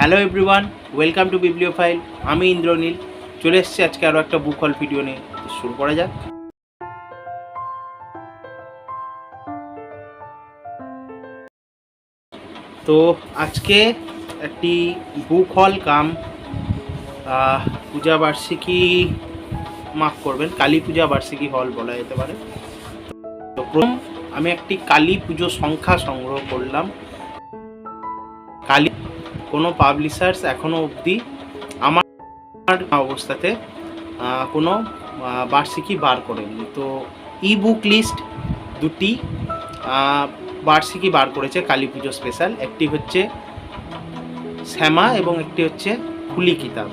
Hello everyone, welcome to bibliophile আমি ইন্দ্রনীল। চলে এসেছি আজকে আরও একটা বুক হল ভিডিও নিয়ে। শুরু করা যাক। তো আজকে একটি বুক হল কাম পূজা বার্ষিকী মাফ করবেন। কালী পূজা বার্ষিকী হল বলা যেতে পারে। তো প্রথম আমি একটি কালী পুজো সংখ্যা সংগ্রহ করলাম। কালী কোনো পাবলিশার্স এখনও অবধি আমার অবস্থাতে কোনো বার্ষিকী বার করেনি। তো ই বুক লিস্ট দুটি বার্ষিকী বার করেছে কালী পুজো স্পেশাল একটি হচ্ছে শ্যামা এবং একটি হচ্ছে কুলি কিতাব।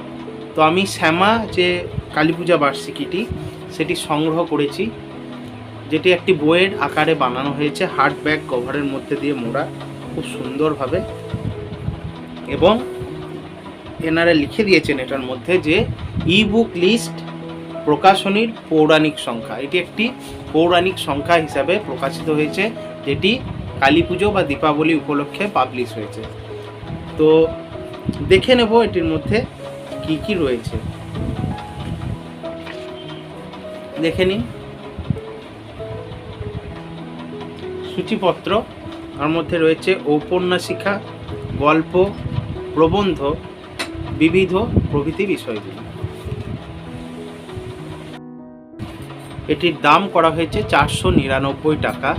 তো আমি শ্যামা যে কালী পূজা বার্ষিকীটি, সেটি সংগ্রহ করেছি। যেটি একটি বইয়ের আকারে বানানো হয়েছে হার্ড ব্যাগ কভারের মধ্যে দিয়ে মোড়া, খুব সুন্দরভাবে। এবং এনারা লিখে দিয়েছেন এটার মধ্যে যে ই বুক লিস্ট প্রকাশনীর পৌরাণিক সংখ্যা। এটি একটি পৌরাণিক সংখ্যা হিসাবে প্রকাশিত হয়েছে, যেটি কালী পুজো বা দীপাবলি উপলক্ষে পাবলিশ হয়েছে। তো দেখে নেব এটির মধ্যে কি কি রয়েছে। দেখে নিন। সূচিপত্র, তার মধ্যে রয়েছে ঔপন্যাসিকা, গল্প প্রবন্ধ বিবিধ প্রভৃতি বিষয়গুলি। এটির দাম করা হয়েছে চারশো নিরানব্বই টাকা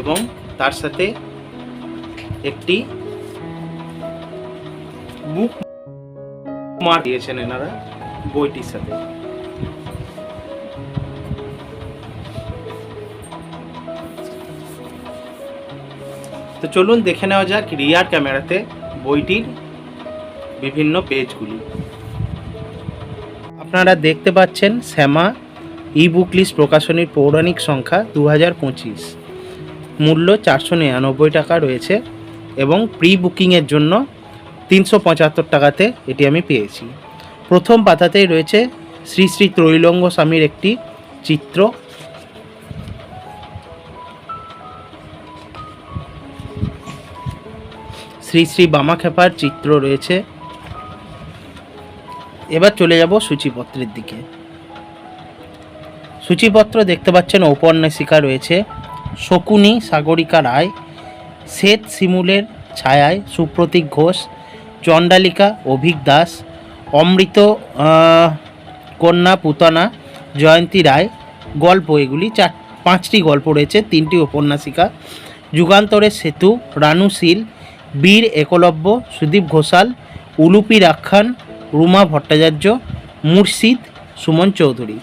এবং তার সাথে একটি বুক মার দিয়েছেন এনারা বইটির সাথে। তো চলুন দেখে নেওয়া যাক রিয়ার ক্যামেরাতে বইটির বিভিন্ন পেজগুলি। আপনারা দেখতে পাচ্ছেন শ্যামা ই বুক লিস্ট প্রকাশনীর পৌরাণিক সংখ্যা দু পঁচিশ। মূল্য চারশো নিরানব্বই টাকা রয়েছে এবং প্রি বুকিংয়ের জন্য তিনশো পঁচাত্তর টাকাতে এটি আমি পেয়েছি। প্রথম পাতাতেই রয়েছে শ্রী শ্রী ত্রৈলঙ্গ স্বামীর একটি চিত্র। শ্রী শ্রী বামাখ্যাপার চিত্র রয়েছে। এবার চলে যাব সূচিপত্রের দিকে। সূচিপত্র দেখতে পাচ্ছেন ঔপন্যাসিকা রয়েছে। শকুনি সাগরিকা রায়, শ্বেত শিমুলের ছায়ায় সুপ্রতীক ঘোষ, চণ্ডালিকা অভিক দাস, অমৃত কন্যা পুতনা জয়ন্তী রায়, গল্প এগুলি চার, পাঁচটি গল্প রয়েছে, তিনটি উপন্যাসিকা যুগান্তরের সেতু রানুশীল বীর একলব্য, সুদীপ ঘোষাল, উলুপি রাখান রুমা ভট্টাচার্য, মুর্শিদ সুমন চৌধুরী।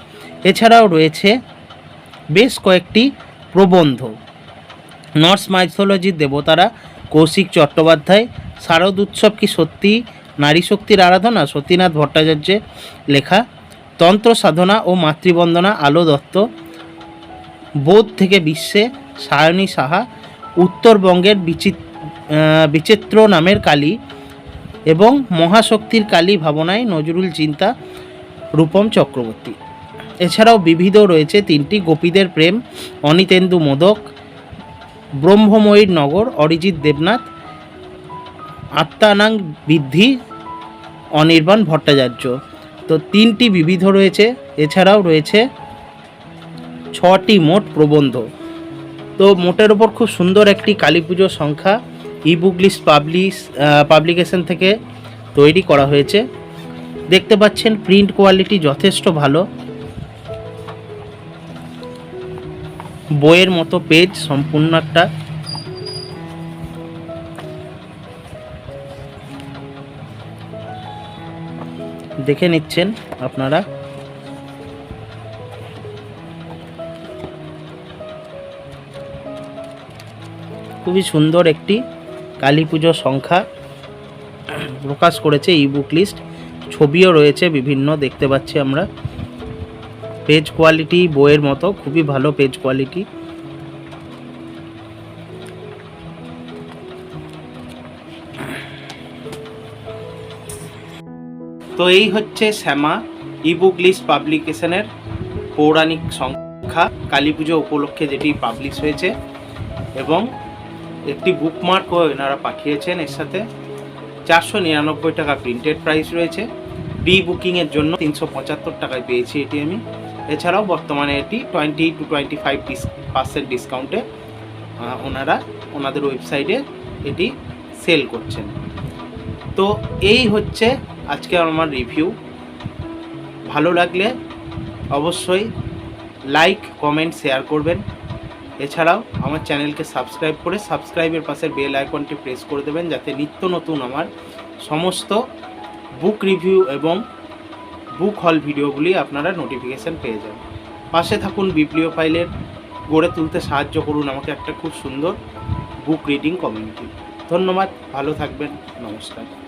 এছাড়াও রয়েছে বেশ কয়েকটি প্রবন্ধ। নর্স মাইথোলজির দেবতারা কৌশিক চট্টোপাধ্যায়, শারদ উৎসব কি সত্যি, নারী শক্তির আরাধনা, সতীনাথ ভট্টাচার্যের লেখা, তন্ত্র সাধনা ও মাতৃবন্দনা আলো দত্ত, বোধ থেকে বিশ্বে সায়নী সাহা, উত্তরবঙ্গের বিচিত্র বিচিত্র নামের কালী এবং মহাশক্তির কালী ভাবনায় নজরুল চিন্তা, রূপম চক্রবর্তী। এছাড়াও বিবিধ রয়েছে তিনটি গোপীদের প্রেম, অনিতেন্দু মোদক, ব্রহ্মময়ীর নগর, অরিজিৎ দেবনাথ, আত্মানাং বৃদ্ধি, অনির্বাণ ভট্টাচার্য। তো তিনটি বিবিধ রয়েছে, এছাড়াও রয়েছে ছটি মোট প্রবন্ধ। তো মোটের ওপর খুব সুন্দর একটি কালী পুজোর সংখ্যা e book list publish publication থেকে তৈরি করা হয়েছে। দেখতে পাচ্ছেন প্রিন্ট কোয়ালিটি যথেষ্ট ভালো। বইয়ের মতো পেজ সম্পূর্ণ একটা। দেখে নিচ্ছেন আপনারা। খুবই সুন্দর একটি কালী পুজো সংখ্যা প্রকাশ করেছে ই বুক লিস্ট ছবিও রয়েছে, বিভিন্ন দেখতে পাচ্ছি আমরা। পেজ কোয়ালিটি বইয়ের মতো, খুবই ভালো পেজ কোয়ালিটি তো এই হচ্ছে শ্যামা ই বুক লিস্ট পাবলিকেশনের পৌরাণিক সংখ্যা। কালী পুজো উপলক্ষে যেটি পাবলিশ হয়েছে এবং একটি বুকমার্কও এনারা পাঠিয়েছেন এর সাথে। চারশো নিরানব্বই টাকা প্রিন্টেড প্রাইস রয়েছে। প্রি বুকিংয়ের জন্য তিনশো পঁচাত্তর টাকায় পেয়েছি এটি আমি। এছাড়াও বর্তমানে এটি টোয়েন্টি টু টোয়েন্টি ফাইভ ডিস পার্সেন্ট ডিসকাউন্টে ওনারা ওনাদের ওয়েবসাইটে এটি সেল করছেন। তো এই হচ্ছে আজকে আমার রিভিউ ভালো লাগলে অবশ্যই লাইক কমেন্ট শেয়ার করবেন। এছাড়াও আমার চ্যানেলকে সাবস্ক্রাইব করে সাবস্ক্রাইবের পাশের বেল আইকনটি প্রেস করে দেবেন যাতে নিত্য নতুন আমার সমস্ত বুক রিভিউ এবং বুক হল ভিডিওগুলি আপনারা নোটিফিকেশান পেয়ে যান পাশে থাকুন বিপ্লিও ফাইলের গড়ে তুলতে সাহায্য করুন আমাকে একটা খুব সুন্দর বুক রিডিং কমিউনিটি ধন্যবাদ, ভালো থাকবেন, নমস্কার।